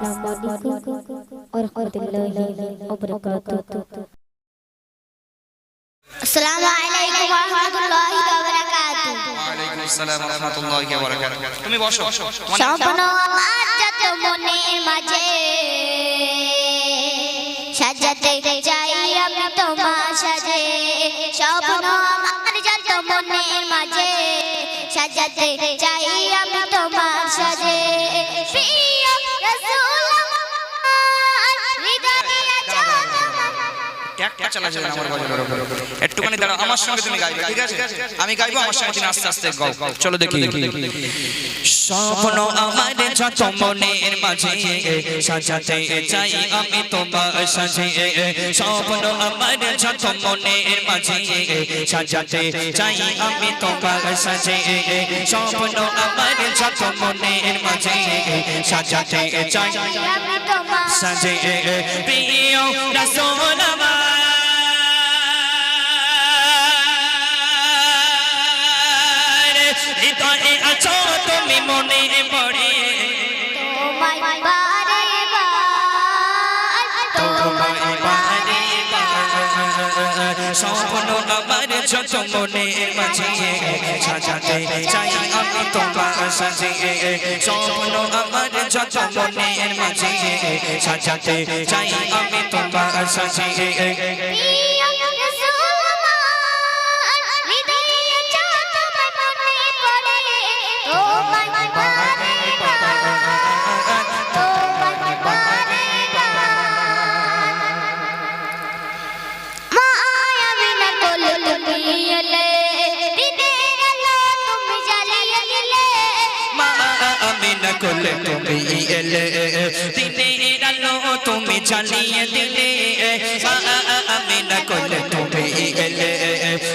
السلام عليكم ورحمة الله وبركاته السلام عليكم ورحمة الله وبركاته وعليكم السلام ورحمة الله وبركاته তুমি বসো স্বপ্ন আমার যত মনের মাঝে সাজাতে চাই আমি তোমার সাজে স্বপ্ন আমার যত মনের মাঝে সাজাতে চাই আমি তোমার সাজে একটা চালা যাবে আমার উপর। একটুখানি দাঁড়াও আমার সঙ্গে তুমি গাইবে ঠিক আছে? আমি গাইবো আমার সঙ্গে তুমি আস্তে আস্তে গাও চলো দেখি। স্বপ্ন আমার যত মনের মাঝে সাজাতে চাই আমি তোমার সাজে স্বপ্ন আমার যত মনের মাঝে সাজাতে চাই আমি তোমার সাজে স্বপ্ন আমার যত মনের মাঝে সাজাতে চাই। আমি তোমার সাজে প্রিয় রাসূল হৃদয়ে আছো তুমি মনে পড়ে। স্বপ্ন আমার যত মনে মাঝে সাজাতে চাই আমি তোমার সাজে স্বপ্ন আমার মনে মাঝে সাজাতে চাই আমি তোমার সাজে কোলে তুমি এলে। দিনের আলো তুমি জ্বালিয়ে দিলে। মা আমিনা কোলে তুমি এলে।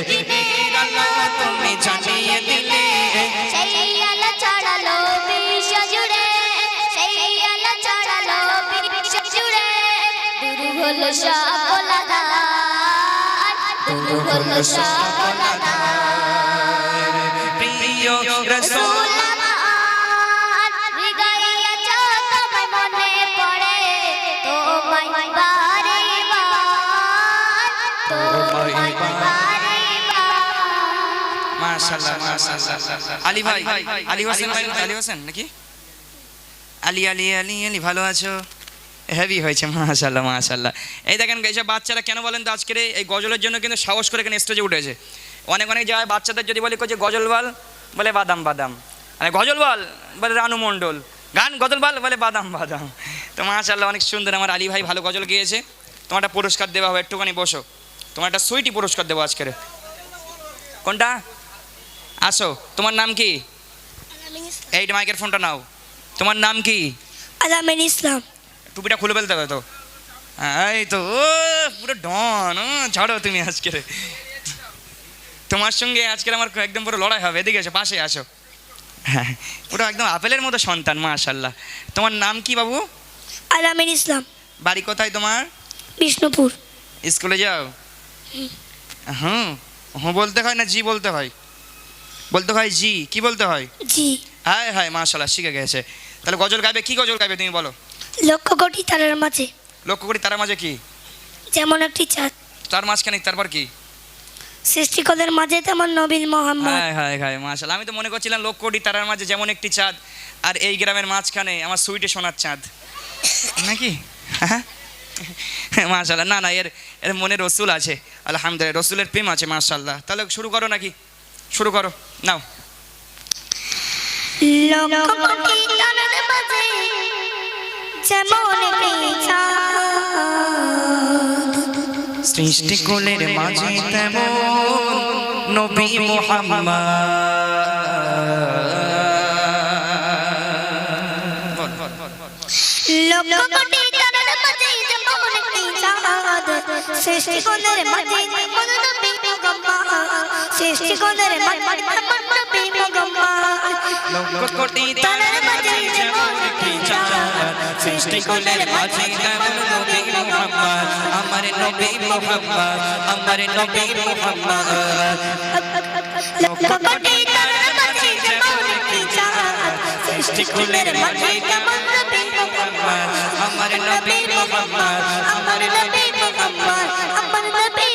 দিনের আলো তুমি জ্বালিয়ে দিলে। সেই আলো ছড়ালো বিশ্ব জুড়ে। সেই মাশাআল্লাহ মাশাআল্লাহ আলী ভাই আলী হোসেন ভাই আলী হোসেন নাকি? আলী আলী আলী আলী ভালো আছো? হেভি হয়েছে মাশাআল্লাহ মাশাআল্লাহ। এই দেখেন এইসব বাচ্চারা কেন বলেন তো আজকের এই গজলের জন্য কিন্তু সাহস করে এখানে স্টেজে উঠেছে। অনেক অনেক জায়গায় বাচ্চাদের যদি বলি যে গজল বল বাদাম বাদাম। আর গজল বল রানু মণ্ডল। গান গজল বল বলে বাদাম বাদাম। তো মাশাআল্লাহ অনেক সুন্দর আমার আলী ভাই ভালো গজল গিয়েছে। তোমার একটা পুরস্কার দেওয়া হবে একটুখানি বসো। তোমার একটা সুইটি পুরস্কার দেবো আজকের। কোনটা? আসো তোমার নাম কি? এই মাইকের ফোনটা নাও। তোমার নাম কি? আলামিন ইসলাম। টুপিটা খুলে ফেলতে হবে তো। হ্যাঁ, এই তো পুরো ডন ছাড়ো তুমি আজকে। তোমার সঙ্গে আজকে আমার একদম পুরো লড়াই হবে। এদিকে এসো পাশে আসো। হ্যাঁ পুরো একদম আপেলের মতো সন্তান মাশাল্লাহ তোমার নাম কি বাবু? আলামিন ইসলাম। বাড়ি কোথায় তোমার? বিষ্ণুপুর। স্কুলে যাও? হুম। হুঁ বলতে হয় না জি বলতে হয়। বলতে হয় জি কি বলতে হয়? জি। হায় হায় মাশাল্লাহ শিখে গেছে। তাহলে গজল গাইবে কি গজল গাইবে তুমি বলো? লক্ষ কোটি তারার মাঝে। লক্ষ্য কোটি তারার মাঝে কি? যেমন একটি চাঁদ। তার মাঝখানে তারপর কি? সৃষ্টিকদের মাঝে তেমন নবীন মোহাম্মদ। হায় হায় হায় মাশাল্লাহ আমি তো মনে করছিলাম লক্ষ কোটি তারার মাঝে যেমন একটি চাঁদ আর এই গ্রামের মাঝখানে আমার সুইটে সোনার চাঁদ। নাকি? হ্যাঁ? মাশাল্লাহ না না এর এর মনে রসুল আছে। আলহামদুলিল্লাহ রসুলের প্রেম আছে মাশাল্লাহ তাহলে শুরু করো নাকি? শুরু করো নাও। সৃষ্টি কোলের মাঝে তেমন নবী মোহাম্মদ লক্ষ কোটি তারার মাঝে যেমন নবী মাঝে যেমন নবী মোহাম্মদ লক্ষ কোটি তারার মাঝে একটি চাঁদ সৃষ্টি কোলের মাঝে আমার নবী মোহাম্মদ আমার নবী মোহাম্মদ আমার নবী